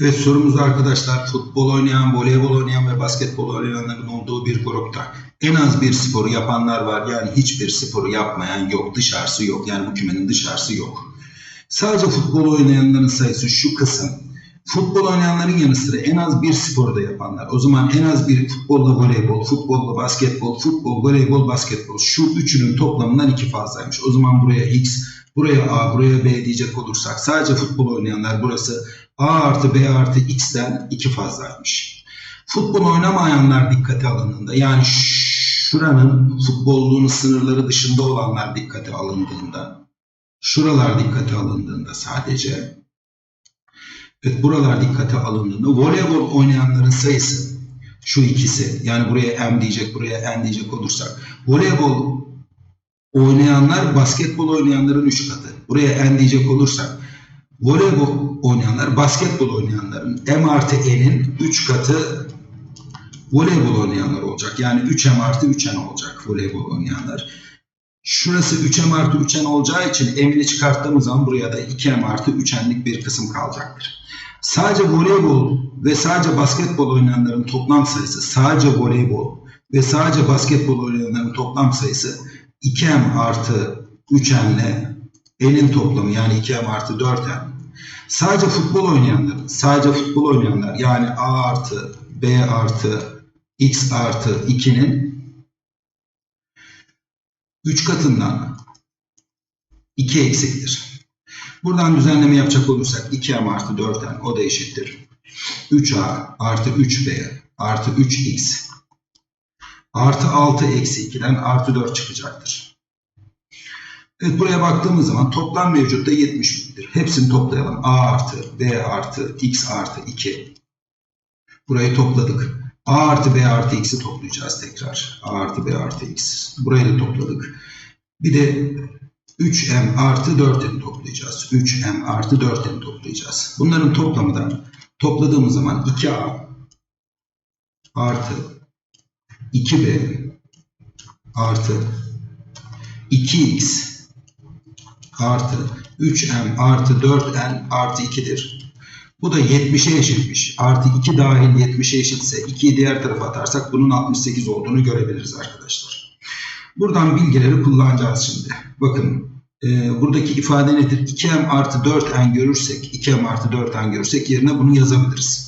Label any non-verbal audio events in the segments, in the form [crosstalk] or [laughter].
Evet sorumuz arkadaşlar futbol oynayan, voleybol oynayan ve basketbol oynayanların olduğu bir grupta en az bir sporu yapanlar var. Yani hiçbir sporu yapmayan yok, dışarısı yok. Yani bu kümenin dışarısı yok. Sadece futbol oynayanların sayısı şu kısım. Futbol oynayanların yanı sıra en az bir sporu da yapanlar. O zaman en az bir futbolla voleybol, futbolla basketbol, futbol, voleybol, basketbol. Şu üçünün toplamından iki fazlaymış. O zaman buraya X, buraya A, buraya B diyecek olursak sadece futbol oynayanlar burası A artı B artı X'ten iki fazlaymış. Futbol oynamayanlar dikkate alındığında yani şuranın futbolluğun sınırları dışında olanlar dikkate alındığında şuralar dikkate alındığında sadece evet buralar dikkate alındığında voleybol oynayanların sayısı şu ikisi yani buraya M diyecek buraya N diyecek olursak voleybol oynayanlar basketbol oynayanların 3 katı. Buraya N diyecek olursak voleybol oynayanlar basketbol oynayanların M artı N'in 3 katı voleybol oynayanlar olacak. Yani 3M artı 3N olacak voleybol oynayanlar. Şurası 3M artı 3N olacağı için M'ini çıkarttığımız zaman buraya da 2M artı 3N'lik bir kısım kalacaktır. Sadece voleybol ve sadece basketbol oynayanların toplam sayısı sadece voleybol ve sadece basketbol oynayanların toplam sayısı 2M artı 3N ile N'in toplamı yani 2M artı 4N. Sadece futbol oynayanların, sadece futbol oynayanlar yani A artı B artı X artı 2'nin 3 katından 2 eksiktir. Buradan düzenleme yapacak olursak 2M artı 4N o da eşittir. 3A artı 3B artı 3X artı 6 eksi 2'den artı 4 çıkacaktır. Evet buraya baktığımız zaman toplam mevcutta 70'dir. Hepsini toplayalım. A artı B artı X artı 2. Burayı topladık. A artı B artı X'i toplayacağız tekrar. A artı B artı X. Burayı da topladık. Bir de 3M artı 4N'i toplayacağız. 3M artı 4N'i toplayacağız. Bunların toplamından topladığımız zaman 2A artı 2B artı 2X artı 3M artı 4N artı 2'dir. Bu da 70'e eşitmiş. Artı 2 dahil 70'e eşitse 2'yi diğer tarafa atarsak bunun 68 olduğunu görebiliriz arkadaşlar. Buradan bilgileri kullanacağız şimdi. Bakın e, buradaki ifade nedir? 2M artı 4N görürsek 2M artı 4N görürsek yerine bunu yazabiliriz.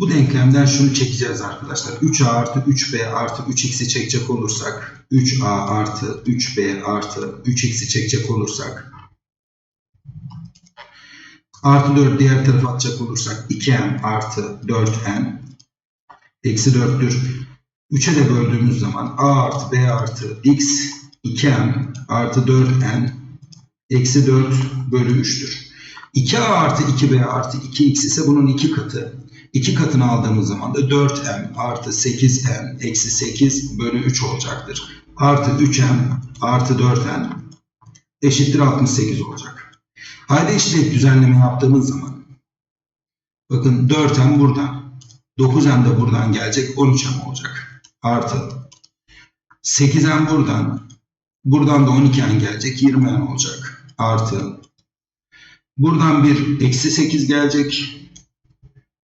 Bu denklemden şunu çekeceğiz arkadaşlar. 3A artı 3B artı 3X'i çekecek olursak 3A artı 3B artı 3X'i çekecek olursak artı 4 diğer tarafa atacak olursak 2M artı 4N eksi 4'tür. 3'e de böldüğümüz zaman A artı B artı X 2M artı 4N eksi 4 bölü 3'tür. 2A artı 2B artı 2X ise bunun iki katı. 2 katını aldığımız zaman da 4m artı 8n eksi 8 bölü 3 olacaktır. Artı 3m artı 4n eşittir 68 olacak. Haydi işleyip düzenleme yaptığımız zaman bakın 4m buradan 9m de buradan gelecek 13m olacak. Artı 8m buradan buradan da 12n gelecek 20n olacak. Artı buradan bir eksi 8 gelecek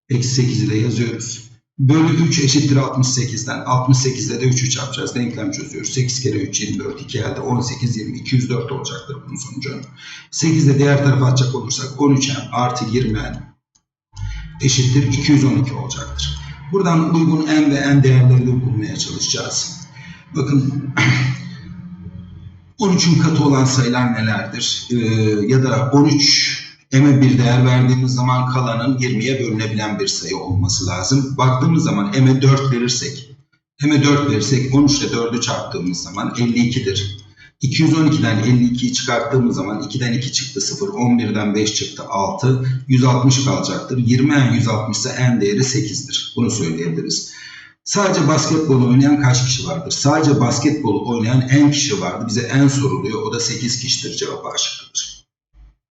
Eksi 8'i de yazıyoruz. Bölü 3 eşittir 68'den. 68'de de 3'ü çarpacağız. Denklem çözüyoruz. 8 kere 3 24. 2 elde 18 20 204 olacaktır bunun sonucu. 8 de diğer tarafa atacak olursak 13'en artı 20'en eşittir 212 olacaktır. Buradan uygun n ve n değerlerini bulmaya çalışacağız. Bakın [clears throat] 13'ün katı olan sayılar nelerdir? Ee, ya da 13 M'e bir değer verdiğimiz zaman kalanın 20'ye bölünebilen bir sayı olması lazım. Baktığımız zaman M'e 4 verirsek, M'e 4 verirsek 13 ile 4'ü çarptığımız zaman 52'dir. 212'den 52'yi çıkarttığımız zaman 2'den 2 çıktı 0, 11'den 5 çıktı 6, 160 kalacaktır. 20 en 160 ise en değeri 8'dir. Bunu söyleyebiliriz. Sadece basketbol oynayan kaç kişi vardır? Sadece basketbol oynayan en kişi vardı. Bize en soruluyor. O da 8 kişidir. Cevap A şıkkıdır.